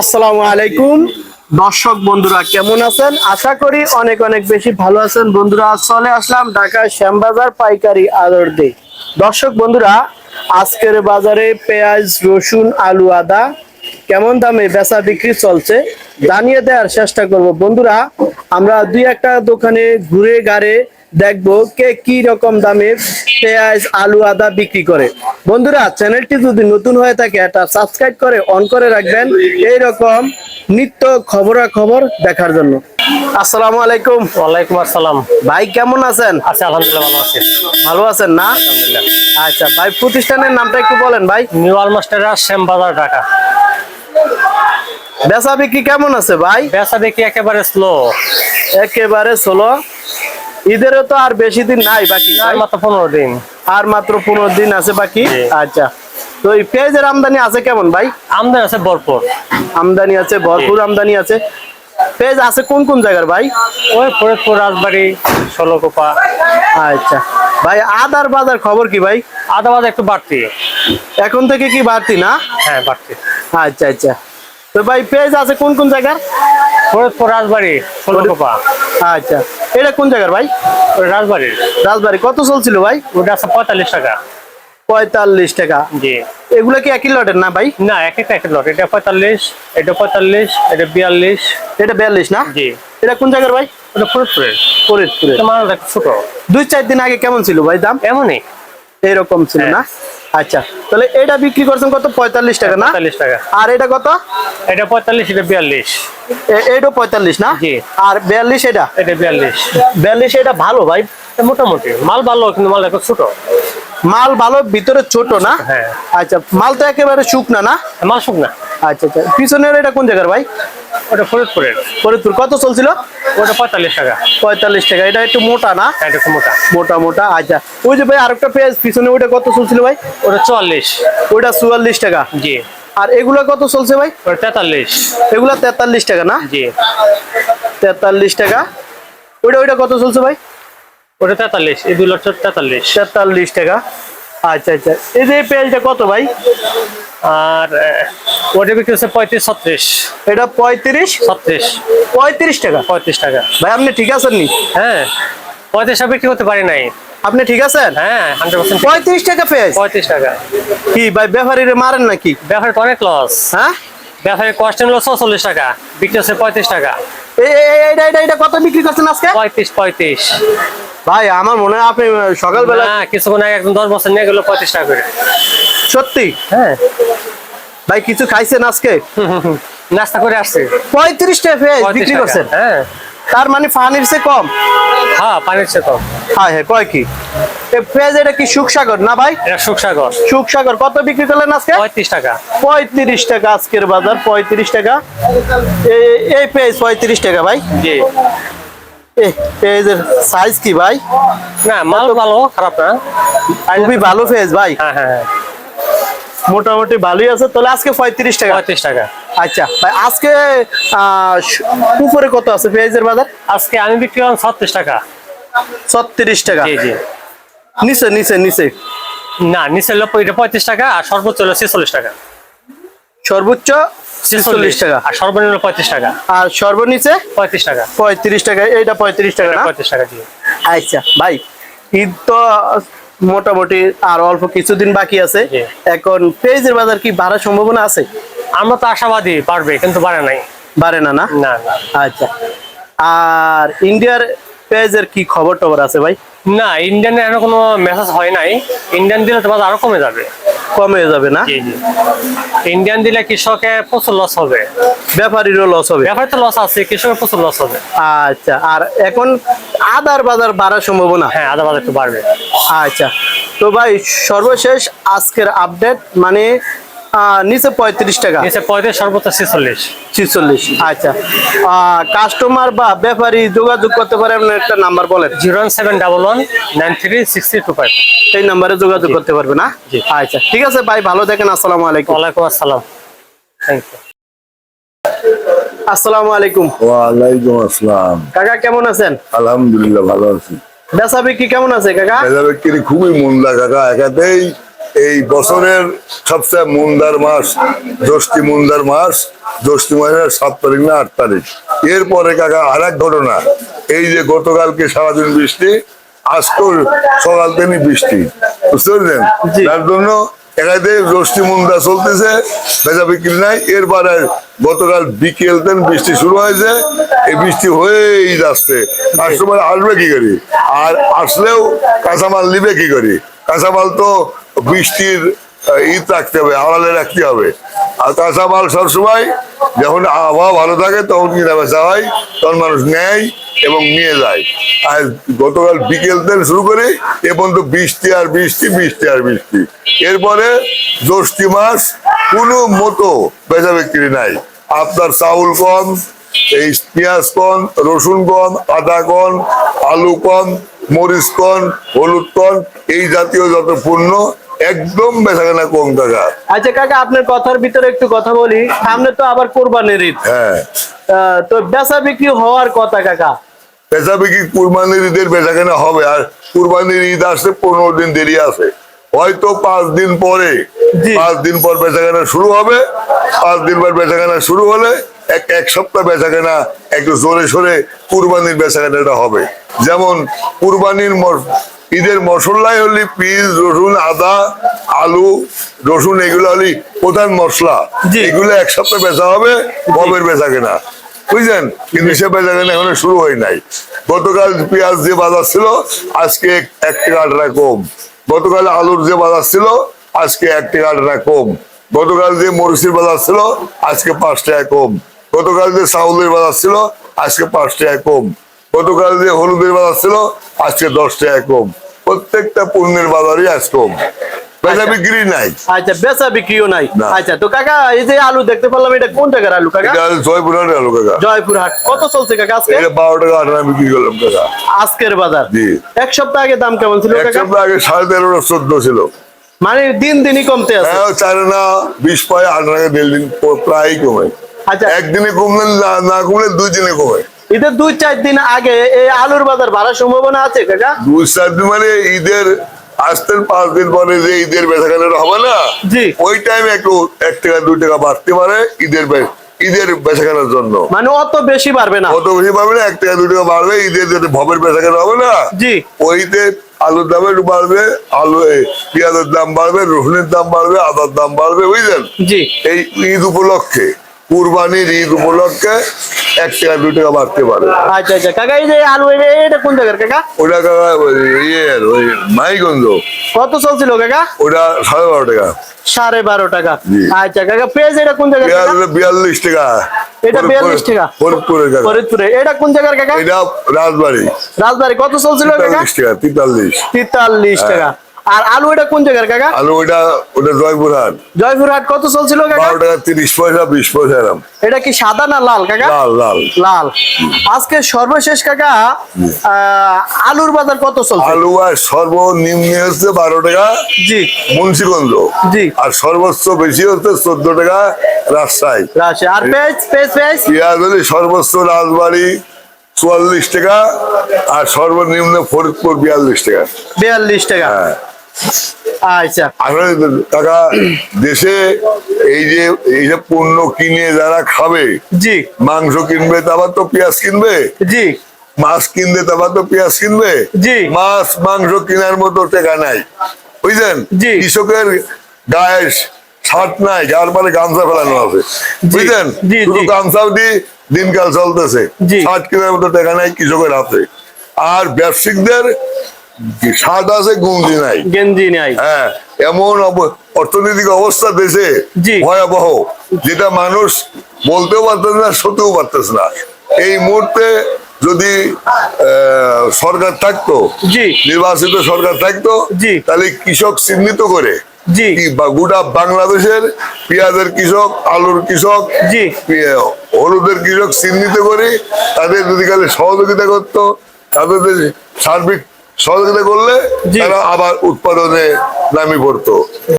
আসসালামু আলাইকুম। দর্শক বন্ধুরা, কেমন আছেন? আশা করি অনেক অনেক বেশি ভালো আছেন। বন্ধুরা, চলে আসলাম ঢাকা শ্যামবাজার পাইকারি আদর দে দর্শক বন্ধুরা, আজকের বাজারে পেঁয়াজ, রসুন, আলু, আদা কেমন দামে বেচা বিক্রি চলছে জানিয়ে দেওয়ার চেষ্টা করব। বন্ধুরা, আমরা দুই একটা দোকানে ঘুরে গাড়ে দেখব কে কি রকম দামে পেঁয়াজ আলু আদা বিক্রি করে। বন্ধুরা চ্যানেলটি যদি নতুন হয়ে থাকে এটা সাবস্ক্রাইব করে অন করে রাখবেন এই রকম নিত্য খবরা খবর দেখার জন্য। আসসালামু আলাইকুম। ওয়ালাইকুম আসসালাম। ভাই কেমন আছেন? আচ্ছা আলহামদুলিল্লাহ ভালো আছি। ভালো আছেন না? আলহামদুলিল্লাহ। আচ্ছা ভাই প্রতিষ্ঠানের নামটা একটু বলেন ভাই। নিউ আলমাস্টারা শ্যামবাজার ঢাকা। বেচা বিক্রি কেমন আছে ভাই? বেচা বিক্রি একেবারে স্লো একেবারে ষোলো ঈদেরও তো আর বেশি দিন নাই বাকি আর মাত্র পনেরো দিন। আর মাত্র পনেরো দিন আছে বাকি? আচ্ছা। তো এই পেঁয়াজের আমদানি আছে কেমন ভাই? আমদানি আছে ভরপুর। আমদানি আছে ভরপুর আমদানি আছে। পেঁয়াজ আছে কোন কোন জায়গার ভাই? ওই ফরিদপুর রাজবাড়ি ষোলকোপা। আচ্ছা। ভাই আদার বাজার খবর কি ভাই? আদা বাজার একটু বাড়তি। এখন থেকে কি বাড়তি না? হ্যাঁ বাড়তি। আচ্ছা আচ্ছা। তো ভাই পেঁয়াজ আছে কোন কোন জায়গার? ফরিদপুর রাজবাড়ি ষোলকোপা আচ্ছা। এটা কোন জায়গার ভাই? রাজবাড়ির। রাজবাড়ি। কত চলছিল ভাই? ওটা আছে পঁয়তাল্লিশ টাকা। পঁয়তাল্লিশ টাকা। জি। এগুলো কি একই লটের না ভাই? না এক একটা এক লট। এটা পঁয়তাল্লিশ এটা পঁয়তাল্লিশ এটা বিয়াল্লিশ। এটা বিয়াল্লিশ না? জি। এটা কোন জায়গার ভাই? ওটা ফরিদপুরের। ফরিদপুরে এটা মাল ছোট। দুই চার দিন আগে কেমন ছিল ভাই দাম? এমনই। এরকম ছিল না? আচ্ছা তাহলে এটা বিক্রি করছেন কত? পঁয়তাল্লিশ টাকা না? পঁয়তাল্লিশ টাকা। আর এটা কত? এটা পঁয়তাল্লিশ এটা বিয়াল্লিশ। এ- এইটা পঁয়তাল্লিশ না? আর বিয়াল্লিশ এটা? এটা বিয়াল্লিশ। বিয়াল্লিশ এটা ভালো ভাই? মোটামুটি। মাল ভালো কিন্তু মাল একটু ছোট। মাল ভালো ভিতরে ছোট না? হ্যাঁ। আচ্ছা মাল তো একেবারে শুকনা না? মাল শুক না আচ্ছা আচ্ছা। পিছনের এটা কোন জায়গার ভাই? ওটা ফরিদপুরের। ফরিদপুর। কত চলছিল? ওটা পঁয়তাল্লিশ টাকা। পঁয়তাল্লিশ টাকা। এটা একটু মোটা না? এটা একটু মোটা। মোটা মোটা। আচ্ছা। ওই যে ভাই আরেকটা পেঁয়াজ পিছনে ওইটা কত চলছিল ভাই? ওটা চুয়াল্লিশ। ওইটা চুয়াল্লিশ টাকা। জি। আর এগুলা কত চলছে ভাই? ওটা তেতাল্লিশ। এগুলা তেতাল্লিশ টাকা না? জি। তেতাল্লিশ টাকা। ওইটা ওইটা কত চলছে ভাই? ওটা তেতাল্লিশ। লক্ষ তেতাল্লিশ। তেতাল্লিশ টাকা। আচ্ছা আচ্ছা। এই যে পেঁয়াজটা কত ভাই? আর ওটা বিক্রি হচ্ছে পঁয়ত্রিশ ছত্রিশ। এটা পঁয়ত্রিশ? ছত্রিশ। পঁয়ত্রিশ টাকা? পঁয়ত্রিশ টাকা। ভাই আপনি ঠিক আছেন নি? হ্যাঁ পঁয়ত্রিশ বিক্রি করতে পারি নাই। আপনি ঠিক আছেন? হ্যাঁ পঁয়ত্রিশ টাকা পেঁয়াজ? পঁয়ত্রিশ টাকা। কি ভাই ব্যাপারীরে মারেন নাকি? ব্যাপারে অনেক লস হ্যাঁ? ব্যাপারে কস্ট হলো ছচল্লিশ টাকা বিক্রি হচ্ছে পঁয়ত্রিশ টাকা। এই- এই- এই- এইটা এইটা- এইটা কত বিক্রি করছেন আজকে? পঁয়ত্রিশ পঁয়ত্রিশ। ভাই আমার মনে হয় আপনি সকালবেলা হ্যাঁ কিছুক্ষণ আগে একদম দশ বছর নিয়ে গেলো পঁয়ত্রিশ টাকা করে। সত্যি? হ্যাঁ। ভাই কিছু খাইছেন আজকে? নাস্তা করে আসছে। পঁয়ত্রিশ টাকা বিক্রি করছেন? হ্যাঁ। তার মানে পানির চেয়ে কম? হ্যাঁ পানির সে কম। হ্যাঁ হ্যাঁ কয় কি? পেঁয়াজ এটা কি সুখসাগর না ভাই? এটা সুখসাগর সুখসাগর কত বিক্রি করলেন আজকে? পঁয়ত্রিশ টাকা। পঁয়ত্রিশ টাকা আজকের বাজার পঁয়ত্রিশ টাকা। এই পেঁয়াজ পঁয়ত্রিশ টাকা ভাই? জি। এ পেঁয়াজের সাইজ কি ভাই? না মাল ভালো খারাপ না। খুবই ভালো পেঁয়াজ ভাই। হ্যাঁ হ্যাঁ হ্যাঁ। মোটামুটি ভালোই আছে তাহলে আজকে পঁয়ত্রিশ টাকা। পঁয়ত্রিশ টাকা। আচ্ছা ভাই আজকে উপরে কত আছে পেঁয়াজের বাজার? আজকে আমি বিক্রি করলাম ছত্রিশ টাকা। ছত্রিশ টাকা। জি জি। নিচে নিচে নিচে। না নিচের লোক এটা পঁয়ত্রিশ টাকা আর সর্বোচ্চ হলো ছেচল্লিশ টাকা। সর্বোচ্চ ছেচল্লিশ টাকা। আর সর্বনিম্ন পঁয়ত্রিশ টাকা। আর সর্বনিচে পঁয়ত্রিশ টাকা। পঁয়ত্রিশ টাকা এইটা পঁয়ত্রিশ টাকা পঁয়ত্রিশ টাকা আচ্ছা ভাই ঈদ তো মোটামুটি আর অল্প কিছুদিন বাকি আছে। এখন পেঁয়াজের বাজার কি বাড়ার সম্ভাবনা আছে? আমরা তো আশাবাদী পারবে কিন্তু বাড়ে নাই। বাড়ে না না? না না। আচ্ছা। আর ইন্ডিয়ার পেঁয়াজের কি খবর টবর আছে ভাই? না ইন্ডিয়ানের এখনও কোনো মেসেজ হয় নাই। ইন্ডিয়ান দিলে তো বাজার আরও কমে যাবে। কমে যাবে না? ইন্ডিয়ান দিলে কৃষকের প্রচুর লস হবে। ব্যাপারীরও লস হবে। ব্যাপারে তো লস আছে কৃষকের প্রচুর লস হবে। আচ্ছা আর এখন আদার বাজার বাড়ার সম্ভাবনা হ্যাঁ আদা বাজার একটু বাড়বে। আচ্ছা তো ভাই সর্বশেষ আজকের আপডেট মানে নিচে পঁয়ত্রিশ টাকা। নিচে পঁয়ত্রিশ সর্বোচ্চ ছেচল্লিশ। ছিচল্লিশ। আচ্ছা। কাস্টমার বা ব্যাপারী যোগাযোগ করতে পারে আপনার একটা নাম্বার বলেন। Zero seven double one nine three six three two five. এই নাম্বারে যোগাযোগ করতে পারবে না? আচ্ছা ঠিক আছে ভাই ভালো থাকেন আসসালামু আলাইকুম। ওয়ালাইকুম আসসালাম। থ্যাংক ইউ আসসালামু আলাইকুম। ওয়ালাইকুম আসসালাম। কাকা কেমন আছেন? আলহামদুলিল্লাহ ভালো আছি। বেচা বিক্রি কেমন আছে কাকা? বাজার বিক্রি খুবই মন্দা কাকা। একাতেই এই বছরের সবচেয়ে মুন্দার মাস জ্যৈষ্ঠী মুন্দার মাস জ্যৈষ্ঠী মাসের সাত তারিখ না আট তারিখ। এরপরে কাকা আর এক ঘটনা এই যে গতকালকে সারাদিন বৃষ্টি আজকেও সকাল থেকে বৃষ্টি। বুঝতে পারলেন। যার জন্য একাতে জ্যৈষ্ঠী মুন্দা চলতেছে বেচা বিক্রি নাই। এরপরে গতকাল বিকেল দিন বৃষ্টি শুরু হয়েছে এই বৃষ্টি হয়েই যাচ্ছে। কাস্টমার আসবে কি করি? আর আসলেও কাঁচামাল নিবে কি করি? কাঁচামাল তো বৃষ্টির ঈদ রাখতে হবে আড়ালে রাখতে হবে। আর কাঁচামাল সবসময় যখন আবহাওয়া ভালো থাকে, তখন কিনা বেচা হয়, তখন মানুষ নেয় এবং নিয়ে যায়। আর গতকাল বিকেল থেকে শুরু করে এ পর্যন্ত বৃষ্টি আর বৃষ্টি বৃষ্টি আর বৃষ্টি। এরপরে জ্যৈষ্ঠী মাস কোনো মতো বেচা বিক্রি নাই। আপনার চাউল কম, এই পেঁয়াজ কম, রসুন কম, আদা কম, আলু কম মরিচ কম হলুদ কম এই জাতীয় যত পণ্য একদম বেচাকেনা কম টাকা আচ্ছা কাকা আপনার কথার ভিতরে একটু কথা বলি। সামনে তো আবার কোরবানির ঈদ। হ্যাঁ। তো বেচা বিক্রি হওয়ার কথা কাকা। বেচা বিক্রি কুরবানির ঈদের বেচাকেনা হবে আর কুরবানির ঈদ আসতে পনেরো দিন দেরি আছে। হয়তো পাঁচ দিন পরে পাঁচ দিন পর বেচাকেনা শুরু হবে পাঁচ দিন পর বেচাকেনা শুরু হলে এক এক সপ্তাহ বেচাকেনা একটু জোরে সোরে কুরবানির বেচাকেনাটা হবে। যেমন কুরবানির ঈদের মশলাই হলি পিস রসুন আদা আলু রসুন এগুলো হলি প্রধান মশলা। এগুলো এক সপ্তাহ বেচা হবে ববের বেচা কেনা বুঝলেন? কিন্তু সে বেচা কেনা এখনও শুরু হয় নাই। গতকাল পেঁয়াজ যে বাজার ছিল আজকে এক- টাকা আট টাকা কম। গতকাল আলুর যে বাজার ছিল আজকে এক টাকা আট টাকা কম। গতকাল যে মরিচের বাজার ছিল আজকে পাঁচ টাকা কম। গতকাল যে চাউলের বাজার ছিল আজকে পাঁচ টাকা কম। গতকাল যে হলুদের বাজার ছিল আজকে দশ টাকা কম। প্রত্যেকটা পণ্যের বাজারই আজ কম। বেচা বিক্রি নাই। আচ্ছা বেচা বিক্রিও নাই। আচ্ছা তো কাকা এই যে আলু দেখতে পেলাম এটা কোন জায়গার আলু কাকা? আলু কাকা। জয়পুরহাট। কত চলছে কাকা আজকে? এটা বারো টাকা আঠারো বিক্রি করলাম টাকা আজকের বাজার? জি। এক সপ্তাহ আগে দাম কেমন ছিল এক সপ্তাহ আগে সাড়ে তেরোটা চোদ্দ ছিল। মানে দিন দিনই কমতে আছে। হ্যাঁ চারে না বিশ পয় আট টাকা দিন প্রায় কমে। আচ্ছা একদিনে কমলে না- কমলে দুই দিনে কমে। ঈদের দুই চার দিন আগে এই আলুর বাজার বাড়ার সম্ভাবনা আছে কাকা? দুই চার দিন মানে ঈদের আসতেন পাঁচ দিন পরে যে ঈদের হবে না জি। ওই টাইমে একটু এক টাকা দুই টাকা বাড়তে পারে ঈদের ঈদের বেচাকেনার জন্য। মানে অত বেশি বাড়বে না। কত বেশি পারবে না এক টাকা দুই টাকা বাড়বে ঈদের যাতে ভবের বেচাকেনা হবে না জি। ওইতে আলুর দাম একটু বাড়বে আলু পেঁয়াজের দাম বাড়বে রসুনের দাম বাড়বে আদার দাম বাড়বে বুঝলেন? জি। এই ঈদ উপলক্ষে। কুরবানির ঈদ উপলক্ষে এক টাকা দুই টাকা বাড়তে পারে। আচ্ছা আচ্ছা। কাকা এই যে আলু এটা- কোন জায়গার কাকা? ওটা কাকা ইয়ে ওই মাইগঞ্জ কত চলছিল কাকা? ওটা সাড়ে বারো টাকা। সাড়ে বারো টাকা। আচ্ছা কাকা পেঁয়াজ এটা কোন জায়গার বিয়াল্লিশ টাকা। এটা বিয়াল্লিশ টাকা? ফরিদপুরে। এটা কোন জায়গার কাকা? এটা রাজবাড়ি। রাজবাড়ি। কত চলছিল কাকা? তেতাল্লিশ। তেতাল্লিশ হ্যাঁ। টাকা। আর আলু এটা কোন জায়গার কাকা? আলু ওটা ওটা জয়পুরহাট। জয়পুরহাট কত চলছিল কাকা? বারো টাকা তিরিশ পয়সা বিশ পয়সা এরম। এটা কি সাদা না লাল কাকা? লাল লাল। লাল। আজকে সর্বশেষ কাকা আলুর বাজার কত চলছে? আলু আর সর্বনিম্ন হচ্ছে বারো টাকা জি। মুন্সিগঞ্জ। জি। আর সর্বোচ্চ বেশি হচ্ছে চোদ্দ টাকা রাজশাহী। রাশি আর পেঁয়াজ পেঁয়াজ পেঁয়াজ? পেঁয়াজ সর্বোচ্চ রাজবাড়ি চুয়াল্লিশ টাকা আর সর্বনিম্ন ফরিদপুর বিয়াল্লিশ টাকা। বিয়াল্লিশ টাকা। হ্যাঁ। আচ্ছা। আসলে টাকা দেশে এই যে এই যে পণ্য কিনে যারা খাবে জি। মাংস কিনবে তারপর তো পেঁয়াজ কিনবে জি। মাছ কিনবে তারপর তো পেঁয়াজ কিনবে জি। মাছ মাংস কেনার মতো টাকা নাই। বুঝলেন? কৃষকের গায়ে শার্ট নাই যার মানে গামছা ফেলানো আছে। বুঝলেন? শুধু গামছাও দিয়ে দিনকাল চলতেছে। শার্ট কেনার মতো টাকা নাই কৃষকের হাতে। আর ব্যবসায়িকদের স্বাদ আছে গুঞ্জি নাই। গেঞ্জি নাই। হ্যাঁ এমন অর্থনৈতিক অবস্থা দেশে। ভয়াবহ যেটা মানুষ বলতেও পারতেছে না সতেও পারতেছে না। এই মুহূর্তে যদি সরকার থাকতো জি। নির্বাচিত সরকার থাকতো। তাহলে কৃষক চিহ্নিত করে গোটা বাংলাদেশের পেঁয়াজের কৃষক আলুর কৃষক জি। হলুদের কৃষক চিহ্নিত করে তাদের যদি কালে সহযোগিতা করতো তাদের সার্বিক সহযোগিতা করলে তারা আবার উৎপাদনে নামি পড়তো।